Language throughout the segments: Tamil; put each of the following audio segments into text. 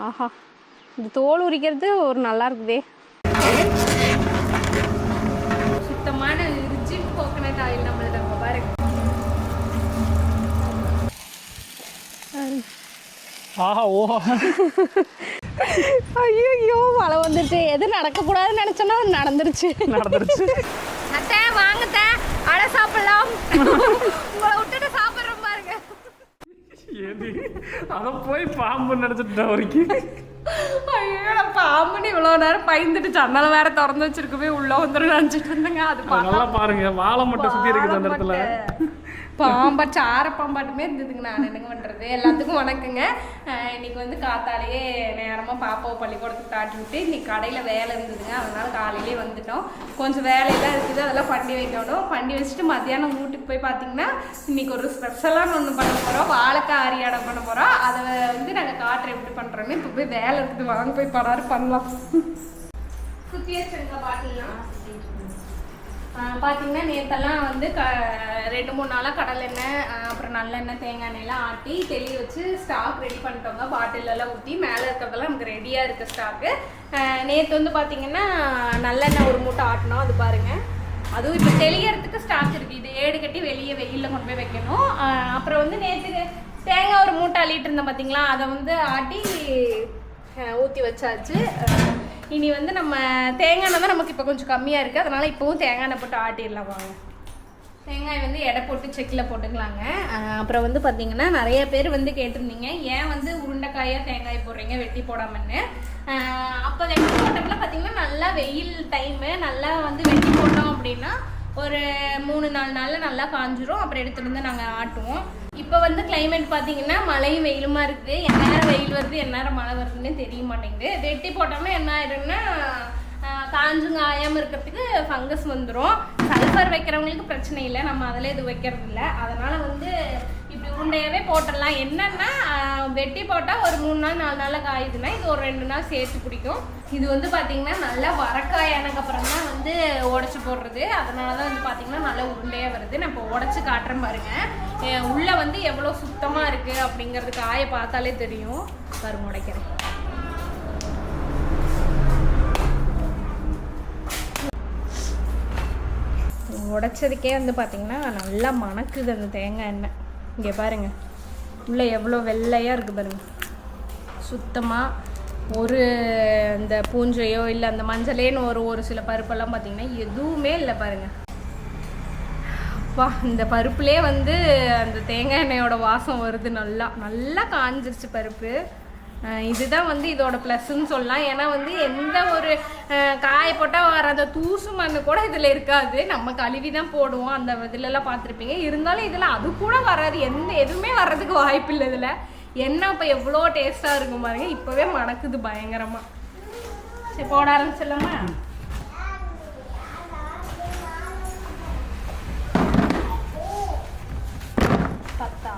ஆஹா. இந்த தோல் உரிக்கிறது ஒரு நல்லா இருக்குதே. சுத்தமான ரிஜின் கோகனட் ஆயில் நம்மளது நம்ம பாருங்க ஆஹா ஓஹா ஐயோ மழை வந்துருச்சு. எது நடக்கக்கூடாதுன்னு நினச்சோன்னா அது நடந்துருச்சு. நடந்துருச்சு. அத்தை வாங்கத்த அடை சாப்பிடலாம் உங்களை விட்டுட்டு சாப்பிட்றோம் பாருங்க அதை போய் பாம்பு நினச்சிட்டேன் வரைக்கும் ஐயோ நான் பாம்புன்னு இவ்வளோ நேரம் பயந்துட்டு ஜன்னலை வேற திறந்து வச்சிருக்கவே உள்ள வந்துடும் நினச்சிட்டு இருந்தேங்க. அது அது நல்லா பாருங்க. வாழை மட்டும் சுத்தி இருக்குது அந்த இடத்துல. பாம்பா சார பாம்பாட்டுமே இருந்ததுங்க. நான் என்னங்க பண்ணுறது எல்லாத்துக்கும் வணக்கங்க. இன்னைக்கு வந்து காத்தாலேயே நேரமாக பாப்பாவை பள்ளிக்கூடத்துக்கு தாட்டி விட்டு இன்னைக்கு கடையில் வேலை இருந்ததுங்க. அதனால காலையிலே வந்துட்டோம். கொஞ்சம் வேலையெல்லாம் இருக்குது. அதெல்லாம் பண்ணி வைக்கணும். பண்ணி வச்சுட்டு மத்தியானம் வீட்டுக்கு போய் பார்த்தீங்கன்னா இன்னைக்கு ஒரு ஸ்பெஷலான ஒன்று பண்ண போகிறோம் வாழைக்காய் அரியாடம் பண்ண போகிறோம் அதை வந்து நாங்கள் காட்டுற எப்படி பண்ணுறோன்னு இப்போ போய் வேலை இருக்குது. வாங்க போய் படாரு பண்ணலாம். குத்தி வச்சுருங்க பாட்டிலாம் பார்த்தீங்கன்னா நேற்றெல்லாம் வந்து க ரெண்டு மூணு நாளாக கடலெண்ணெய் அப்புறம் நல்லெண்ணெய் தேங்காய் எண்ணெய்லாம் ஆட்டி தெளி வச்சு ஸ்டாக் ரெடி பண்ணிட்டோங்க. பாட்டிலெல்லாம் ஊற்றி மேலே இருக்கிறதெல்லாம் நமக்கு ரெடியாக இருக்க ஸ்டாக்கு நேற்று வந்து பார்த்தீங்கன்னா நல்லெண்ணெய் ஒரு மூட்டை ஆட்டினோம். அது பாருங்கள் அதுவும் இப்போ தெளியறதுக்கு ஸ்டாக் இருக்குது இது ஏடு கட்டி வெளியே வெயிலில் கொண்டு போய் வைக்கணும். அப்புறம் வந்து நேற்று தேங்காய் ஒரு மூட்டை அள்ளிட்டு இருந்தேன் பார்த்தீங்களா அதை வந்து ஆட்டி ஊற்றி வச்சாச்சு. இனி வந்து நம்ம தேங்காய் எண்ணெய் தான் நமக்கு இப்போ கொஞ்சம் கம்மியாக இருக்குது அதனால் இப்போவும் தேங்காய் எண்ணெய் போட்டு ஆட்டிடலாம் வாங்க. தேங்காய் வந்து எடை போட்டு செக்கில் போட்டுக்கலாங்க. அப்புறம் வந்து பார்த்தீங்கன்னா நிறைய பேர் வந்து கேட்டிருந்தீங்க ஏன் வந்து உருண்டைக்காயாக தேங்காய் போடுறீங்க வெட்டி போடாமன்னு? அப்போ வெட்டி போட்டோம்னா பார்த்தீங்கன்னா நல்லா வெயில் டைமு நல்லா வந்து வெட்டி போட்டோம் அப்படின்னா ஒரு மூணு நாலு நாளில் நல்லா காஞ்சிரும். அப்புறம் எடுத்துகிட்டு வந்து நாங்கள் ஆட்டுவோம். இப்போ வந்து கிளைமேட் பார்த்தீங்கன்னா மழையும் வெயிலுமா இருக்குது. எந்நேரம் வெயில் வருது எந்நேரம் மழை வருதுன்னு தெரிய மாட்டேங்குது. வெட்டி போட்டோம்னா என்ன ஆயிடும்னா ஆஹ் காஞ்சும் காயாமல் இருக்கிறதுக்கு ஃபங்கஸ் வந்துடும் சல்ஃபர் வைக்கிறவங்களுக்கு பிரச்சனை இல்லை. நம்ம அதில் எதுவும் வைக்கிறது இல்லை அதனால் வந்து இப்படி போட்டுடலாம். என்னென்னா வெட்டி போட்டால் ஒரு மூணு நாள் நாலு நாளில் காயுதுன்னா இது ஒரு ரெண்டு நாள் சேர்த்து பிடிக்கும் இது வந்து பார்த்திங்கன்னா நல்லா வரக்காயானதுக்கப்புறம் தான் வந்து உடச்சி போடுறது. அதனால தான் வந்து பார்த்திங்கன்னா நல்லா உருண்டையாக வருது. நான் இப்போ உடச்சி காட்டுறேன் பாருங்கள் உள்ளே வந்து எவ்வளோ சுத்தமாக இருக்குது அப்படிங்கிறது காயை பார்த்தாலே தெரியும். பாருங்க உடைக்கிறேன். உடைச்சதுக்கே வந்து பார்த்திங்கன்னா நல்லா மணக்குது அந்த தேங்காய் எண்ணெய். இங்கே பாருங்கள் உள்ளே எவ்வளோ வெள்ளையாக இருக்குது பாருங்கள் சுத்தமாக ஒரு இந்த பூஞ்சையோ இல்லை அந்த மஞ்சளேன்னு ஒரு ஒரு சில பருப்பெல்லாம் பார்த்திங்கன்னா எதுவுமே இல்லை பாருங்கள் அப்பா இந்த பருப்புலே வந்து அந்த தேங்காய் எண்ணெயோட வாசம் வருது நல்லா. நல்லா காஞ்சிருச்சு பருப்பு. இதுதான் வந்து இதோட ப்ளஸ்ன்னு சொல்லலாம். ஏன்னா வந்து எந்த ஒரு காயப்போட்டால் வராத வர அந்த தூசு மண் கூட இதில் இருக்காது. நம்ம கழுவி தான் போடுவோம். அந்த இதுலலாம் பார்த்துருப்பீங்க. இருந்தாலும் இதில் அது கூட வராது. எந்த எதுவுமே வர்றதுக்கு வாய்ப்பு இல்லை இதில். என்ன இப்போ எவ்வளோ டேஸ்ட்டாக இருக்கும் பாருங்க. இப்போவே மணக்குது பயங்கரமாக சரி போட ஆரம்பிச்சிடலாமா பத்தா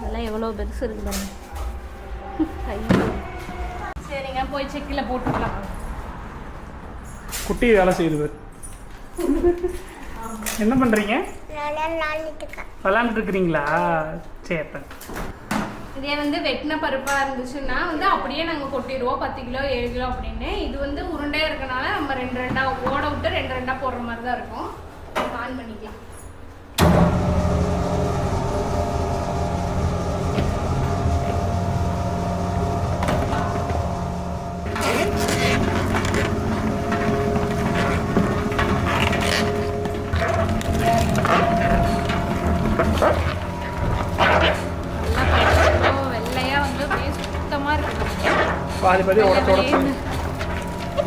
அதெல்லாம் எவ்வளோ பெருசு இருக்கு பாருங்க ஐயோ. சரிங்க போய் செக்கில் போட்டுக்கலாம். குட்டி வேலை செய்யுது. என்ன பண்றீங்க? விளாண்டுட்டு இருக்கிறீங்களா சரி இதே வந்து வெட்டின பருப்பாக இருந்துச்சுன்னா வந்து அப்படியே நாங்கள் கொட்டிடுவோம். பத்து கிலோ ஏழு கிலோ அப்படின்னு. இது வந்து உருண்டையாக இருக்கனால நம்ம ரெண்டு ரெண்டா ஓட விட்டு ரெண்டு ரெண்டா போடுற மாதிரி தான் இருக்கும். ஆன் பண்ணிக்கலாம். பாதி பாதி உடச்சு உடச்சு.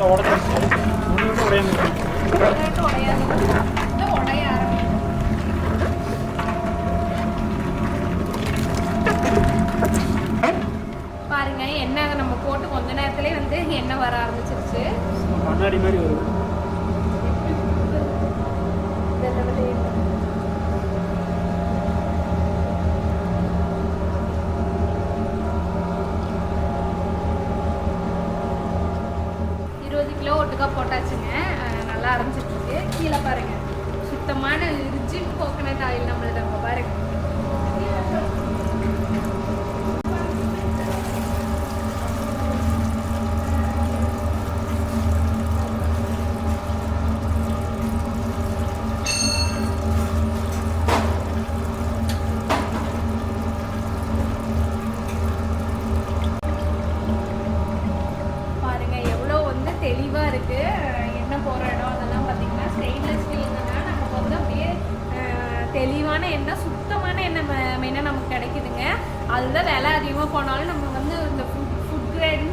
உடச்சு உடையாது. பாருங்க எண்ணெய் நம்ம போட்டு கொஞ்ச நேரத்திலே வந்து எண்ணெய் வர ஆரம்பிச்சிருச்சு கண்ணாடி மாதிரி வருது ரெண்டாக ஒட்டுக்கா போட்டாச்சுங்க நல்லா அரைஞ்சிட்ருக்கு கீழே பாருங்க. சுத்தமான ரிஜிட் கோகனட் ஆயில் நம்மள்ட்ட பாருங்கள்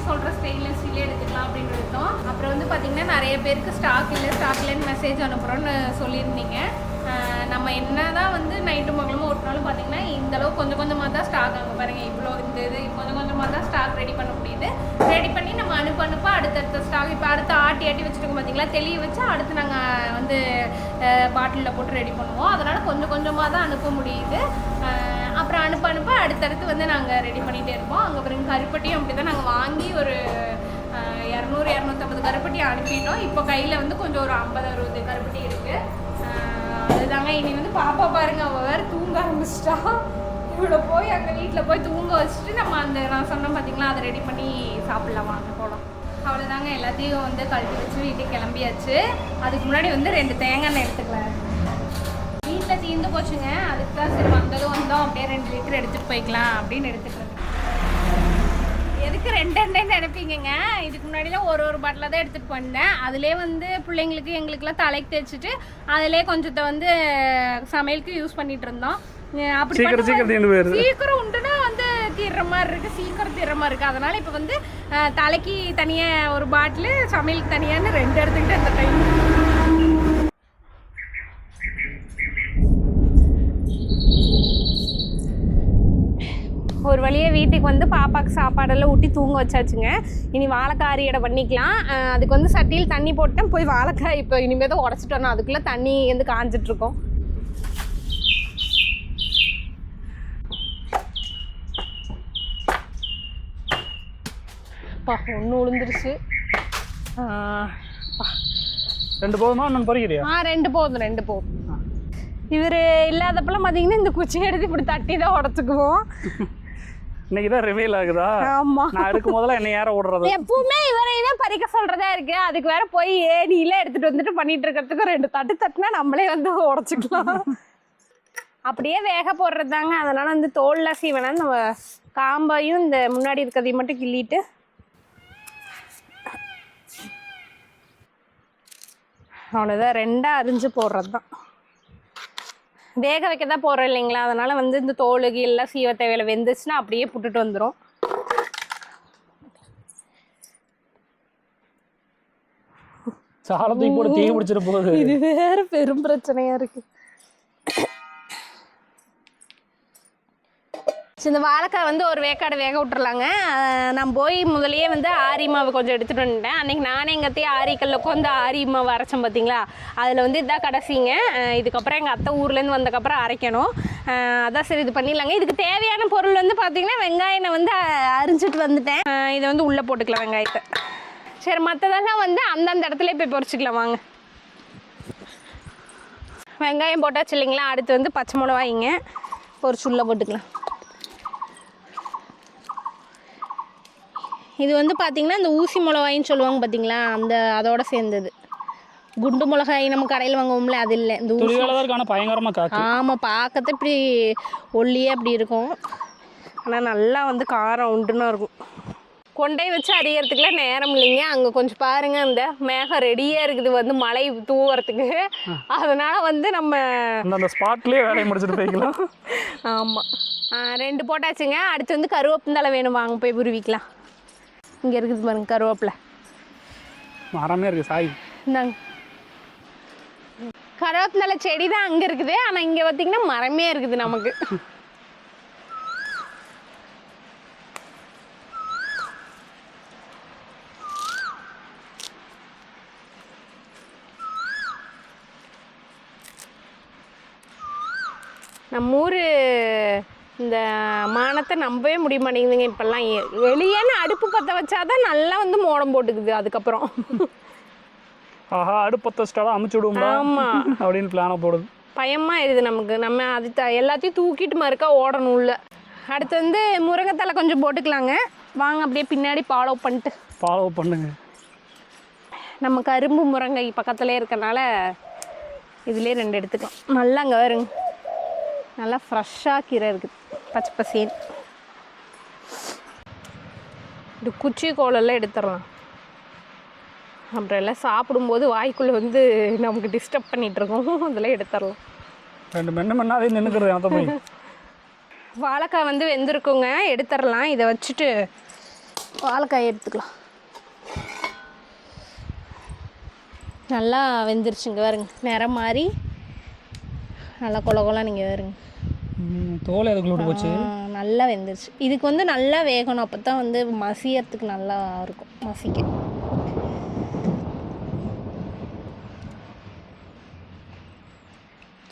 சொல்கிற ஸ்டெயின்லெஸ் ஸ்டீலே எடுத்துக்கலாம் அப்படின்னு எடுத்தோம் அப்புறம் வந்து பார்த்திங்கன்னா நிறைய பேருக்கு ஸ்டாக் இல்லை ஸ்டாக் இல்லைன்னு மெசேஜ் அனுப்புகிறோன்னு சொல்லியிருந்தீங்க. நம்ம என்ன தான் வந்து நைட்டு மகளும் ஓட்டினாலும் பார்த்தீங்கன்னா இந்த அளவு கொஞ்சம் கொஞ்சமாக தான் ஸ்டாக் அங்கே பாருங்கள் இவ்வளோ இந்த இது கொஞ்சம் கொஞ்சமாக தான் ஸ்டாக் ரெடி பண்ண முடியுது. ரெடி பண்ணி நம்ம அனுப்ப அனுப்ப அடுத்தடுத்த ஸ்டாக் இப்போ அடுத்து ஆட்டி ஆட்டி வச்சுருக்கோம் பார்த்தீங்களா தெளிய வச்சு அடுத்து நாங்கள் வந்து பாட்டிலில் போட்டு ரெடி பண்ணுவோம். அதனால் கொஞ்சம் கொஞ்சமாக தான் அனுப்ப முடியுது. அனுப்ப அனுப்ப அடுத்தடுத்து வந்து நாங்கள் ரெடி பண்ணிகிட்டே இருப்போம். அங்கே பிறகு கருப்பட்டியும் அப்படி தான் நாங்கள் வாங்கி ஒரு இரநூறு இரநூத்தம்பது கருப்பட்டி அனுப்பிட்டோம். இப்போ கையில் வந்து கொஞ்சம் ஒரு ஐம்பது அறுபது கருப்பட்டி இருக்குது அதுதாங்க. இனி வந்து பாப்பா பாருங்க அவள் வேறு தூங்க ஆரம்பிச்சிட்டா. இவ்வளோ போய் அங்கே வீட்டில் போய் தூங்க வச்சுட்டு நம்ம அந்த நான் சொன்னேன் பார்த்தீங்களா அதை ரெடி பண்ணி சாப்பிட்லாம். வாங்க போகலாம் அவ்வளோதாங்க எல்லாத்தையும் வந்து கழட்டி வச்சு வீட்டுக்கு கிளம்பியாச்சு. அதுக்கு முன்னாடி வந்து ரெண்டு தேங்காய் எண்ணெய் எடுத்துக்கலாம் தீர்ந்து போச்சுங்க. அதுக்கு தான் சரி வந்ததும் வந்தோம். அப்படியே ரெண்டு லிட்டர் எடுத்துகிட்டு போய்க்கலாம் அப்படின்னு இருக்கேன். எதுக்கு ரெண்டு ரெண்டு நினைப்பீங்கங்க? இதுக்கு முன்னாடிலாம் ஒரு ஒரு பாட்டில் தான் எடுத்துகிட்டு வந்தேன் அதிலே வந்து பிள்ளைங்களுக்கு எங்களுக்குலாம் தலைக்கு தேய்ச்சிட்டு அதிலே கொஞ்சத்தை வந்து சமையலுக்கு யூஸ் பண்ணிட்டு இருந்தோம். அப்படி சீக்கிரம் சீக்கிரம் உண்டுனா வந்து தீர்ற மாதிரி இருக்கு சீக்கிரம் தீர்ற மாதிரி இருக்கு. அதனால இப்போ வந்து தலைக்கு தனியா ஒரு பாட்டில் சமையலுக்கு தனியான்னு ரெண்டு எடுத்துக்கிட்டு அந்த டைம் ஒரு வழியே வீட்டுக்கு வந்து பாப்பாக்கு சாப்பாடெல்லாம் ஊட்டி தூங்க வச்சாச்சுங்க. இனி வாழைக்காய் அரியடை பண்ணிக்கலாம். அதுக்கு வந்து சட்டியில் தண்ணி போட்டேன் போய் வாழைக்காய் இப்போ இனிமேல் தான் உடச்சிட்டு வரணும். அதுக்குள்ளே தண்ணி வந்து காஞ்சிட்டு இருக்கோம் பா ஒன்று பா. ரெண்டு போதுமா? இன்னொன்று பொறிக்கிறியா? ஆ ரெண்டு போதும் ரெண்டு போதும். இவர் இல்லாதப்பெல்லாம் பார்த்தீங்கன்னா இந்த குச்சி எடுத்து இப்படி தட்டி தான் உடச்சிக்குவோம். இன்னைக்கு தான் ரிவீல் ஆகுதா? ஆமா. நான் இருக்கும் போதெல்லாம் என்ன ஏற விடுறது எப்பவுமே இவரை தான் பறிக்க சொல்றதா இருக்கு. அதுக்கு வேற போய் ஏடியில எடுத்துட்டு வந்துட்டு பண்ணிட்டு இருக்கிறதுக்கு ரெண்டு தட்டு தட்டுனா நம்மளே வந்து உடச்சிக்கலாம். அப்படியே வேக போடுறது தாங்க அதனால வந்து தோல்ல சீவனா நம்ம காம்பையும் இந்த முன்னாடி இருக்கிறதையும் மட்டும் கிள்ளிட்டு. அவ்வளோதான் ரெண்டாக அரிஞ்சு போடுறது தான் வேக வைக்க தான் போடுறோம் இல்லைங்களா? அதனால வந்து இந்த தோலுக்கு எல்லாம் சீவ தேவையில்ல. வெந்துச்சுன்னா அப்படியே புட்டுட்டு வந்துடும் சாலத்துக்கு போட்டு தீ பிடிச்சிட்டு போகுது. இது வேற பெரும் பிரச்சனையா இருக்கு. சரி, இந்த வாழைக்காய் வந்து ஒரு வேக்காடு வேக விட்டுறலாங்க. நான் போய் முதலையே வந்து ஆரி மாவு கொஞ்சம் எடுத்துகிட்டு வந்துட்டேன். அன்றைக்கி நானே எங்கள் ஆரிக்கல்ல உட்காந்து ஆரி மாவு அரைச்சேன் பார்த்தீங்களா அதில் வந்து இதான் கடைசிங்க. இதுக்கப்புறம் எங்கள் அத்தை ஊர்லேருந்து வந்தக்கப்புறம் அரைக்கணும். அதான் சரி இது பண்ணிடலாங்க. இதுக்கு தேவையான பொருள் வந்து பார்த்தீங்கன்னா வெங்காயம் நான் வந்து அரிஞ்சிட்டு வந்துட்டேன். இதை வந்து உள்ளே போட்டுக்கலாம் வெங்காயத்தை. சரி மற்றதெல்லாம் வந்து அந்தந்த இடத்துல போய் பொறிச்சிக்கலாம் வாங்க. வெங்காயம் போட்டாச்சு இல்லைங்களா? அடுத்து வந்து பச்சை மிளகாய்ங்க. பொறிச்சு உள்ளே போட்டுக்கலாம். இது வந்து பார்த்திங்கன்னா இந்த ஊசி மிளகாயின்னு சொல்லுவாங்க பார்த்தீங்களா அந்த அதோட சேர்ந்தது. குண்டு மிளகாய் நம்ம கடையில் வாங்குவோம்ல அது இல்லை. இந்த ஊசி பயங்கரமாக ஆமாம் பார்க்கறது இப்படி ஒல்லியே அப்படி இருக்கும். ஆனால் நல்லா வந்து காரம் உண்டுன்னு இருக்கும். கொண்டை வச்சு அரியறதுக்குலாம் நேரம் இல்லைங்க. அங்கே கொஞ்சம் பாருங்க அந்த மேகம் ரெடியாக இருக்குது வந்து மழை தூவறதுக்கு. அதனால வந்து நம்ம அந்த ஸ்பாட்லேயே வேலையை முடிச்சுட்டு போய்க்கலாம். ஆமாம் ரெண்டு போட்டாச்சுங்க. அடுத்து வந்து கருவேப்பந்தலை வேணும். வாங்க போய் உருவிக்கலாம் இங்கே இருக்குது பாருங்க கருவேப்பிலை. மரமே இருக்கு சாய். இந்தாங்க. கருவேப்பிலை செடி தான் அங்கே இருக்குது ஆனால் இங்கே பார்த்தீங்கன்னா மரமே இருக்குது நமக்கு. நம்ம ஊர் இந்த மானத்தை நம்பவே முடிய மாட்டேங்குதுங்க இப்போல்லாம் வெளியேன்னு அடுப்பு பற்ற வச்சாதான் நல்லா வந்து மோடம் போட்டுக்குது அதுக்கப்புறம். ஆஹா அடுப்பத்த ஸ்டாலாக அமுச்சு விடுவோம்டா. ஆமா. அப்படின்னு பிளானை போடுது. பயமாக ஆயிடுது நமக்கு. நம்ம அது த எல்லாத்தையும் தூக்கிட்டு மறுக்கா ஓடணும் உள்ள. அடுத்து வந்து முருங்கைத்தலை கொஞ்சம் போட்டுக்கலாங்க. வாங்க அப்படியே பின்னாடி ஃபாலோ பண்ணிட்டு. ஃபாலோ பண்ணுங்க. நம்ம கரும்பு முருங்கை பக்கத்துலேயே இருக்கனால இதுலேயே ரெண்டு எடுத்துக்கலாம். நல்லா அங்கே வருங்க. நல்லா ஃப்ரெஷ்ஷாக கீரை இருக்குது. பச்சை பசேன் இது குச்சி கோலெல்லாம் எடுத்துடலாம். அப்புறம் எல்லாம் சாப்பிடும்போது வாய்க்குள்ளே வந்து நமக்கு டிஸ்டர்ப் பண்ணிகிட்டு இருக்கோம் அதெல்லாம் எடுத்துடலாம். ரெண்டு மென்னு மென்னாதே நின்றுக்கிறது வாழைக்காய் வந்து வெந்திருக்குங்க. எடுத்துடலாம். இதை வச்சுட்டு வாழைக்காய் எடுத்துக்கலாம். நல்லா வெந்துருச்சுங்க பாருங்க. நிறம் மாதிரி நல்லா கொல கொல நீங்கள் பாருங்க ம், தோல் அதுக்குள்ள போச்சு. நல்லா வெந்துருச்சு. இதுக்கு வந்து நல்லா வேகணும். அப்போ தான் வந்து மசியறதுக்கு நல்லா இருக்கும். மசிக்க.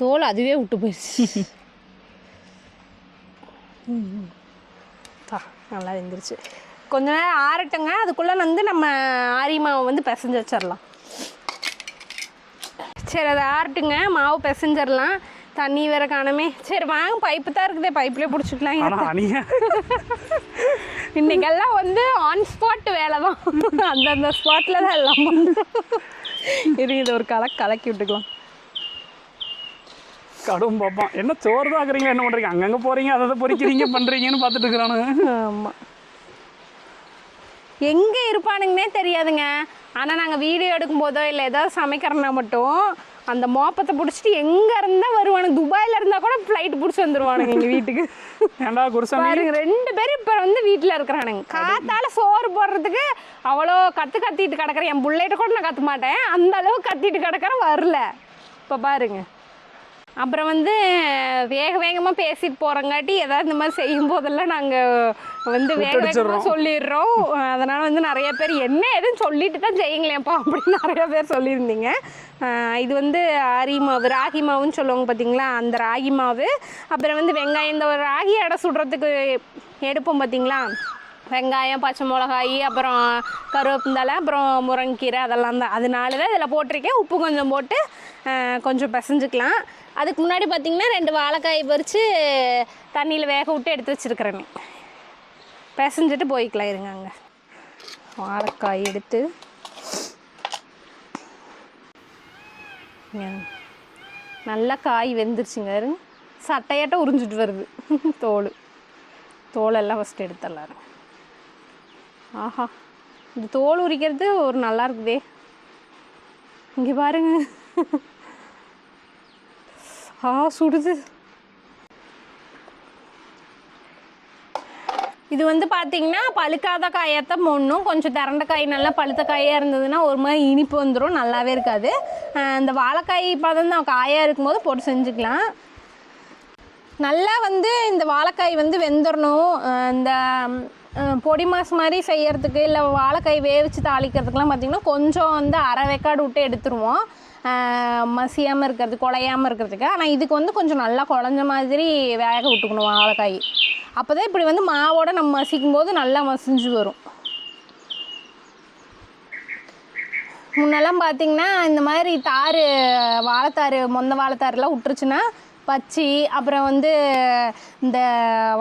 தோல் அதுவே விட்டு போயிடுச்சு நல்லா வெந்துருச்சு. கொஞ்ச நேரம் ஆறட்டுங்க. அதுக்குள்ளே வந்து நம்ம ஆரி மாவை வந்து பிசைஞ்சு வச்சிடலாம். சரி அதை ஆறட்டுங்க. மாவு பிசைஞ்சிடலாம். தண்ணி வேற காணமே. சரி வாங்க பைப்பு தான் இருக்குதே. பைப்லேயே பிடிச்சிக்கலாம் இன்னைக்கெல்லாம் வந்து ஆன் ஸ்பாட் வேலை தான். அந்தந்த ஸ்பாட்டில் தான் எல்லாம் இரு இது ஒரு கலக்கு கலக்கி விட்டுக்கலாம். கடும் பார்ப்பான் என்ன சோறு தான் என்ன பண்ணுறீங்க அங்கங்கே போகிறீங்க அதை அதை பொறிக்கிறீங்க பண்ணுறீங்கன்னு பார்த்துட்டு இருக்கிறானு ஆமாம் எங்கே இருப்பானுங்கன்னே தெரியாதுங்க. ஆனால் நாங்கள் வீடியோ எடுக்கும்போதோ இல்லை ஏதாவது சமைக்கிறோன்னா மட்டும் அந்த மோப்பத்தை பிடிச்சிட்டு எங்கே இருந்தால் வருவானுங்க. துபாயில் இருந்தால் கூட ஃப்ளைட் பிடிச்சி வந்துருவானுங்க எங்கள் வீட்டுக்கு. பாருங்க ரெண்டு பேரும் இப்போ வந்து வீட்டில் இருக்கிறானுங்க. காத்தால சோறு போடுறதுக்கு அவ்வளோ கற்று கத்திட்டு கிடக்குறேன். என் புள்ளைகிட்ட கூட நான் கத்த மாட்டேன் அந்த அளவு கத்திட்டு கிடக்குறேன் வரல. இப்போ பாருங்க. அப்புறம் வந்து வேக வேகமாக பேசிட்டு போகிறங்காட்டி ஏதாவது இந்த மாதிரி செய்யும் போதெல்லாம் நாங்கள் வந்து வேக வேகமாக. சொல்லிடுறோம். அதனால் வந்து நிறைய பேர் என்ன எதுன்னு சொல்லிட்டு தான் செய்யுங்களேன்ப்பா அப்படின்னு நிறைய பேர் சொல்லியிருந்தீங்க. இது வந்து அரி மாவு ராகி மாவுன்னு சொல்லுவாங்க பார்த்தீங்களா அந்த ராகி மாவு. அப்புறம் வந்து வெங்காயம் இந்த ஒரு ராகி அடை சுடுறதுக்கு எடுப்போம் பார்த்தீங்களா வெங்காயம் பச்சை மிளகாய் அப்புறம் கருவேப்பிந்தலை அப்புறம் முருங்கீரை அதெல்லாம் தான். அதனால தான் இதில் போட்டிருக்கேன். உப்பு கொஞ்சம் போட்டு கொஞ்சம் பிசைஞ்சுக்கலாம். அதுக்கு முன்னாடி பார்த்திங்கன்னா ரெண்டு வாழைக்காய் பறித்து தண்ணியில் வேக விட்டு எடுத்து வச்சுருக்கிறேன். பிசைஞ்சிட்டு போய்க்கலாம் இருங்க அங்கே. வாழைக்காய் எடுத்து. நல்லா காய் வெந்துருச்சுங்க. இருங்க. சட்டையாட்டம் உறிஞ்சிட்டு வருது. தோல். தோலெல்லாம் ஃபஸ்ட்டு எடுத்துடலாம். ஆஹா. இந்த தோல் உரிக்கிறது ஒரு நல்லா இருக்குதே. இங்கே பாருங்க. ஆ சுடுது. இது வந்து பார்த்தீங்கன்னா பழுக்காத காயத்தான் போடணும். கொஞ்சம் திரண்ட காய் நல்லா பழுத்த காயாக இருந்ததுன்னா ஒரு மாதிரி இனிப்பு வந்துடும் நல்லாவே இருக்காது. இந்த வாழைக்காய் பதம் தான் காயாக இருக்கும்போது போட்டு செஞ்சுக்கலாம். நல்லா வந்து இந்த வாழைக்காய் வந்து வெந்துடணும் இந்த பொடி மாஸ் மாதிரி செய்யறதுக்கு இல்லை வாழைக்காய் வேவிச்சு தாளிக்கிறதுக்கெலாம் பார்த்திங்கன்னா கொஞ்சம் வந்து அரை வேக்காடு விட்டு எடுத்துருவோம். மசியாமல் இருக்கிறது குழையாமல் இருக்கிறதுக்கு. ஆனால் இதுக்கு வந்து கொஞ்சம் நல்லா குழஞ்ச மாதிரி வேக விட்டுக்கணும் வாழைக்காய். அப்போ தான் இப்படி வந்து மாவோட நம்ம மசிக்கும் போது நல்லா மசிஞ்சு வரும். முன்னெல்லாம் பார்த்தீங்கன்னா இந்த மாதிரி தார் வாழைத்தாறு மொந்த வாழைத்தாருலாம் விட்டுருச்சுன்னா பச்சி அப்புறம் வந்து இந்த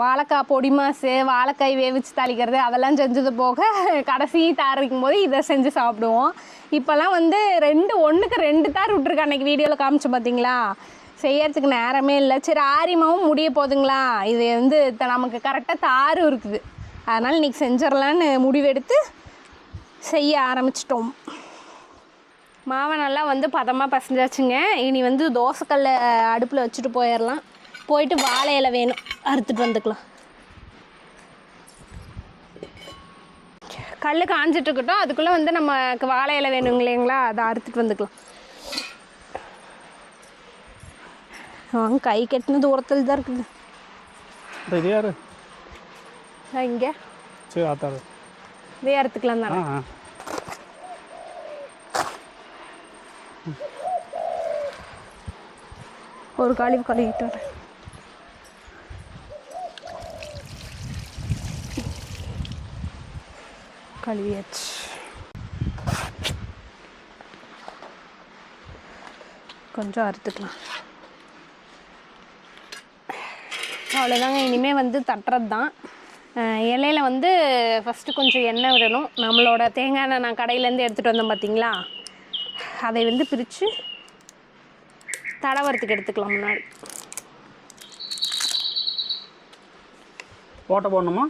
வாழைக்காய் பொடி மாசு வாழைக்காய் வேவிச்சு தாளிக்கிறது அதெல்லாம் செஞ்சது போக கடைசி தாரிக்கும் போது இதை செஞ்சு சாப்பிடுவோம். இப்போல்லாம் வந்து ரெண்டு ஒன்றுக்கு ரெண்டு தார் விட்ருக்கு அன்றைக்கி வீடியோவில் காமிச்சு பார்த்தீங்களா செய்யறதுக்கு நேரமே இல்லை. சரி ஆரியமாவும் முடிய போகுதுங்களா இது வந்து த- நமக்கு கரெக்டாக தாரும் இருக்குது. அதனால் இன்றைக்கி செஞ்சிடலான்னு முடிவெடுத்து செய்ய ஆரம்பிச்சிட்டோம். மாவை நல்லா வந்து பதமாக பசஞ்சாச்சுங்க. இனி வந்து தோசைக்கல்ல அடுப்பில் வச்சுட்டு போயிடலாம் போயிட்டு வாழை இலை வேணும். அறுத்துட்டு வந்துக்கலாம். கல் காஞ்சிட்டு இருக்கட்டும் அதுக்குள்ளே வந்து நமக்கு வாழை இலை வேணும் இல்லைங்களா? அதை அறுத்துட்டு வந்துக்கலாம். வாங்க கை கட்டின தூரத்தில் தான் இருக்குது. யாரு? இங்கே. சரி ஆத்தாரு இதே அறுத்துக்கலாம் தானே ஆ ஆ. ஒரு கழிவு கழுவிட்டு வரேன். கழுவியாச்சு. கொஞ்சம் அறுத்துக்கலாம். அவ்வளோதாங்க இனிமேல் வந்து தட்டுறது தான் இலையில் இலையில வந்து ஃபஸ்ட்டு கொஞ்சம் எண்ணெய் விடணும். நம்மளோட தேங்காய் எண்ணெய் நான் கடையிலேருந்து எடுத்துகிட்டு வந்தோம் பார்த்தீங்களா அதை வந்து பிரித்து தடவரத்துக்கு எடுத்துக்கலாம் முன்னாடி. ஓட்டை போடணுமா?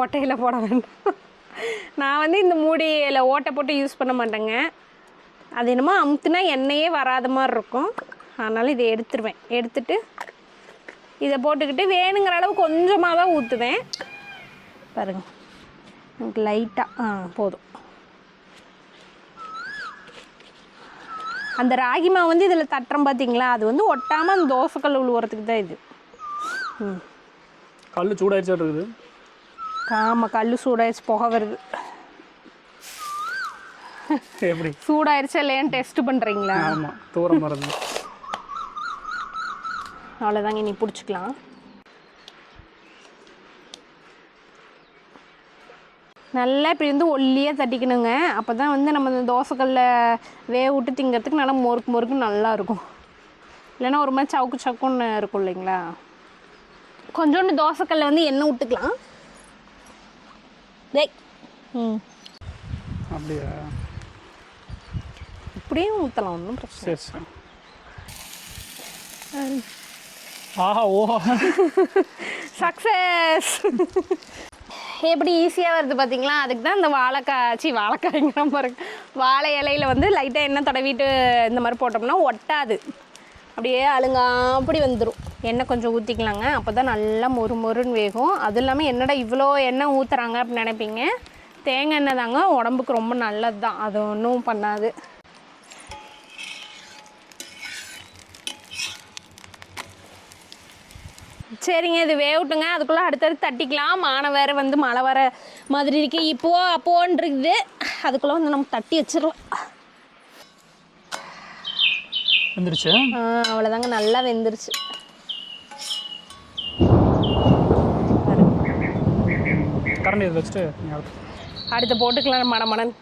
ஓட்டையில் போட வேண்டாம். நான் வந்து இந்த மூடியில் ஓட்டை போட்டு யூஸ் பண்ண மாட்டேங்க. அது என்னமோ அமுத்துனா எண்ணெயே வராத மாதிரி இருக்கும். அதனால் இதை எடுத்துருவேன். எடுத்துட்டு இதை போட்டுக்கிட்டு வேணுங்கிற அளவு கொஞ்சமாக தான் ஊற்றுவேன் பாருங்க லைட்டாக ஆ போதும். அந்த ராகி மாவு வந்து இதில் தட்டுறோம் பார்த்தீங்களா அது வந்து ஒட்டாமல் அந்த தோசைக்கல் உழுவுறதுக்கு தான் இது. ம். கல் சூடாயிடுச்சா இருக்குது. ஆமாம் கல் சூடாயிருச்சு புகை வருது. எப்படி? சூடாயிருச்சா இல்லையான்னு டெஸ்ட் பண்ணுறீங்களா ஆமாம் தூரம் மருந்து அவ்வளோதாங்க நீ பிடிச்சிக்கலாம். நல்லா இப்படி வந்து ஒல்லியாக தட்டிக்கணுங்க. அப்போ தான் வந்து நம்ம இந்த தோசைக்கல்ல வேக விட்டு திங்கிறதுக்கு நல்லா முறுக்கு முறுக்கு நல்லா இருக்கும். இல்லைன்னா ஒரு மாதிரி சவுக்கு சவுக்குன்னு இருக்கும் இல்லைங்களா? கொஞ்சோண்டு தோசைக்கல்ல வந்து எண்ணெய் விட்டுக்கலாம். டேய். ம். அப்படியா? இப்படியும் ஊற்றலாம் ஒன்றும் பிரச்சனை சரி ஆஹா ஓஹா. சக்ஸஸ் எப்படி ஈஸியாக வருது பார்த்தீங்களா அதுக்கு தான் இந்த வாழைக்காய் சி வாழைக்காய்ங்கிற பாருங்க வாழை இலையில வந்து லைட்டாக எண்ணெய் தடவிட்டு இந்த மாதிரி போட்டோம்னா ஒட்டாது. அப்படியே அழுங்க அப்படி வந்துடும் எண்ணெய் கொஞ்சம் ஊற்றிக்கலாங்க அப்போ தான் நல்லா மொறு மொறுன்னு வேகும். அது இல்லாமல் என்னடா இவ்வளோ எண்ணெய் ஊற்றுறாங்க அப்படின்னு நினைப்பீங்க? தேங்காய் எண்ணெய் தாங்க உடம்புக்கு ரொம்ப நல்லது தான் அது ஒன்றும் பண்ணாது. சரிங்க இது வேகட்டுங்க அதுக்குள்ளே அடுத்தடுத்து தட்டிக்கலாம். மானை வேறு வந்து மழை வர மாதிரி இருக்கு. இப்போ அப்போன்னு இருக்குது அதுக்குள்ளே வந்து நம்ம தட்டி வச்சிடலாம். வந்துருச்சு? ஆ, அவ்வளோதாங்க நல்லா வெந்துருச்சு. கரண்டி வச்சுட்டு அடுத்து. போட்டுக்கலாம். மடமடன்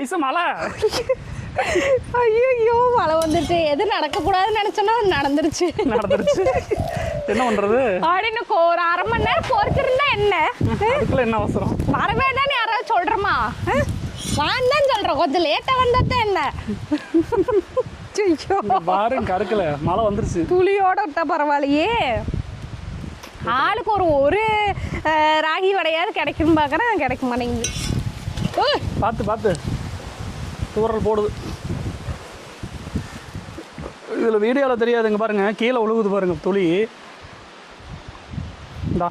ஐசு மழை. ஐயோ மழை வந்துருச்சு. எது நடக்கக்கூடாதுன்னு நினச்சோன்னா அது நடந்துருச்சு. நடந்துருச்சு. என்ன பண்ணுறது அப்படின்னு ஒரு அரை மணி நேரம் பொறுத்திருந்தா என்ன? அதுக்குள்ள என்ன அவசரம்? வரவே தானே யாராவது சொல்கிறோமா நான் தான் சொல்கிறேன் கொஞ்சம் லேட்டாக வந்தா என்ன? ஐயோ இந்த பாரு கருக்கல. மழை வந்துருச்சு. துளியோட விட்டா பரவாயில்லையே. ஆளுக்கு ஒரு ஒரு ராகி வடையாவது கிடைக்கும் பார்க்குறேன். கிடைக்க மாட்டேங்குது பார்த்து பார்த்து தூரல் போடுது. இதில் வீடியோவில் தெரியாதுங்க பாருங்க. கீழே உழுகுது பாருங்க துளி. இந்தா.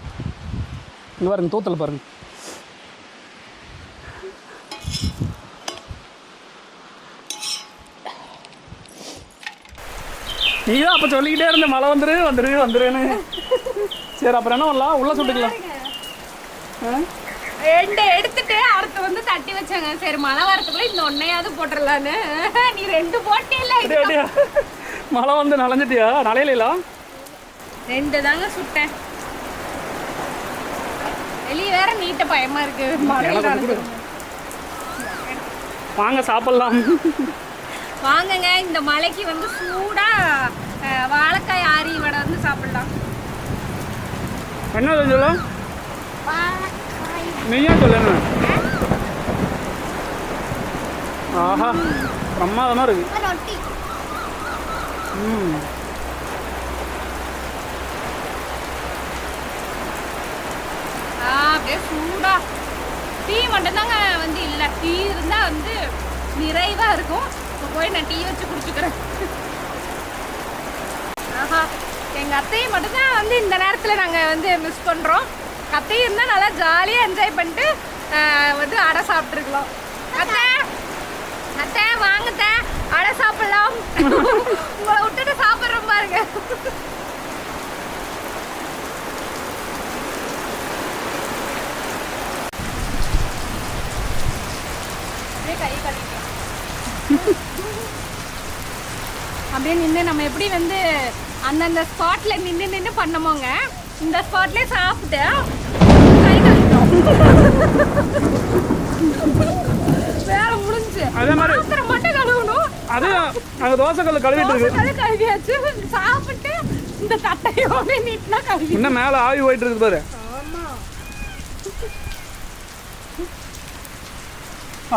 இங்க பாருங்க தூத்தல் பாருங்க. நீ தான் அப்போ சொல்லிக்கிட்டே இருந்த மழை வந்துரு வந்துரு வந்துருன்னு. சரி அப்புறம் என்ன பண்ணலாம்? உள்ள சுட்டுக்கலாம். ஆ? ரெண்டு எடுத்துட்டு அடுத்து வந்து தட்டி வச்சாங்க. சரி மழை வரத்துக்குள்ள இந்த ஒன்னையாவது போட்டுடலான்னு நீ ரெண்டு போட்டியில மழை வந்து நனைஞ்சிட்டியா? நலையிலாம் ரெண்டு தாங்க சுட்டேன். வெளியே வேற நீட்ட பயமா இருக்கு. மழை. வாங்க சாப்பிட்லாம். வாங்குங்க இந்த மலைக்கு வந்து சூடா வாழைக்காய் ஆரி வடை வந்து சாப்பிடலாம். என்ன சொல்ல? நீயா சொல்லு ஆஹா பிரமாதமாக இருக்கு. ரொட்டி. ம். அப்படியே சூடா. டீ மட்டும்தாங்க வந்து இல்லை. டீ இருந்தா வந்து நிறைவா இருக்கும். இப்போ போய் நான் டீ வச்சு குடிச்சுக்கிறேன். ஆஹா எங்க அத்தையை மட்டும்தான் வந்து இந்த நேரத்துல நாங்க வந்து மிஸ் பண்றோம். அத்தையும் இருந்தால் நல்லா ஜாலியா என்ஜாய் பண்ணிட்டு வந்து அடை சாப்பிட்ருக்கலாம் அத்தை அத்தை வாங்கத்த அடை சாப்பிடலாம். உங்களை விட்டுட்டு சாப்பிட்றோம் பாருங்க. அப்படியே கை கழுவிக்கலாம் அப்படியே நின்று நம்ம எப்படி வந்து அந்தந்த ஸ்பாட்ல நின்று நின்று பண்ணமோங்க? இந்த ஸ்பாட்லேயே சாப்பிட்டு கை கழுவிட்டோம். வேலை முடிஞ்சு. அதே மாதிரி பாத்திரம் மட்டும் கழுவணும். அது அங்கே தோசைக்கல் கழுவிட்டு இருக்கு. கழுவியாச்சு. சாப்பிட்டு இந்த தட்டையோட நீட்னா கழுவி. இன்னும் மேலே ஆவி போயிட்டு இருக்குது பாரு.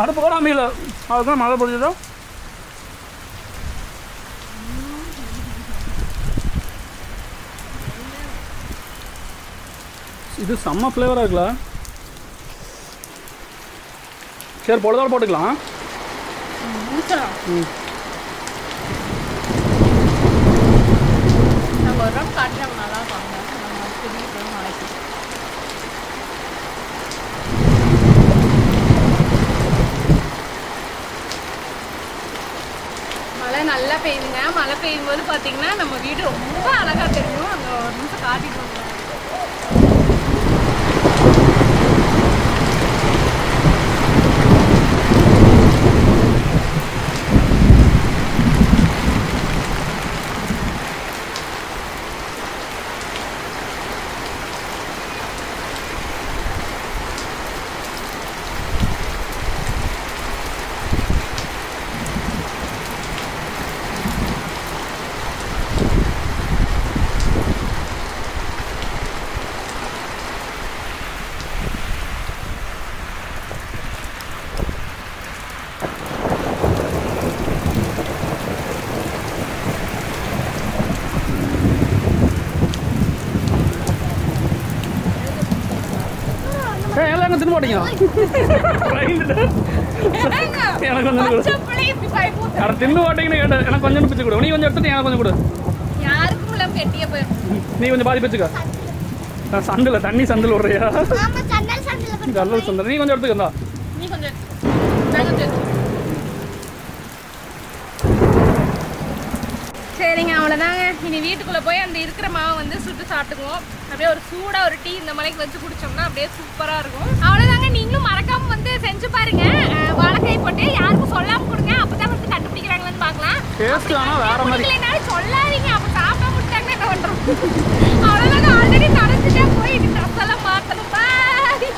அடுப்பு கூட அமையல அதுதான் மழை பொழிஞ்சதோ இது செம்ம ஃப்ளேவராக இருக்குல்ல. சரி பொழுதால் போட்டுக்கலாம். ம். மழை பெய்யுதுங்க. மழை பெய்யும் போது பார்த்தீங்கன்னா நம்ம வீடு ரொம்ப அழகா தெரியும். அங்கே ஒரு நிமிஷம் காட்டிட்டு எனக்கு கொஞ்சம் கொடு. தின்னு போட்டீங்கன்னு கேட்டேன். எனக்கு கொஞ்சம் பிச்சு கொடு. நீ கொஞ்சம் எடுத்துட்டு எனக்கு கொஞ்சம் கொடு. நீ கொஞ்சம் பாதி பிச்சுக்க. நான் சந்தில் தண்ணி சந்தில் விடுறியா? ஆமா சண்டல் சண்டல் நல்ல சந்தில். நீ கொஞ்சம் எடுத்துக்கந்தா நீ கொஞ்சம் நான் கொஞ்சம் சரிங்க அவ்வளோதாங்க இனி வீட்டுக்குள்ளே போய் அந்த இருக்கிற மாவை வந்து சுட்டு சாப்பிட்டுக்குவோம். அப்படியே ஒரு சூடாக ஒரு டீ இந்த மலைக்கு வச்சு குடிச்சோம்னா அப்படியே சூப்பராக இருக்கும். அவ்வளோதாங்க நீங்களும் மறக்காம வந்து செஞ்சு பாருங்க. வாழைக்காய் போட்டு யாருக்கும் சொல்லாம கொடுங்க. அப்பதான் வந்து கண்டுபிடிக்கிறாங்களான்னு பார்க்கலாம். பிடிக்கலைனாலும் சொல்லாதீங்க. அப்போ சாப்பிட முடிச்சாங்கன்னா என்ன பண்ணுறோம் அவ்வளோதாங்க ஆல்ரெடி நடந்துட்டே போய் ட்ரெஸ் எல்லாம் மாற்றணும் பாய்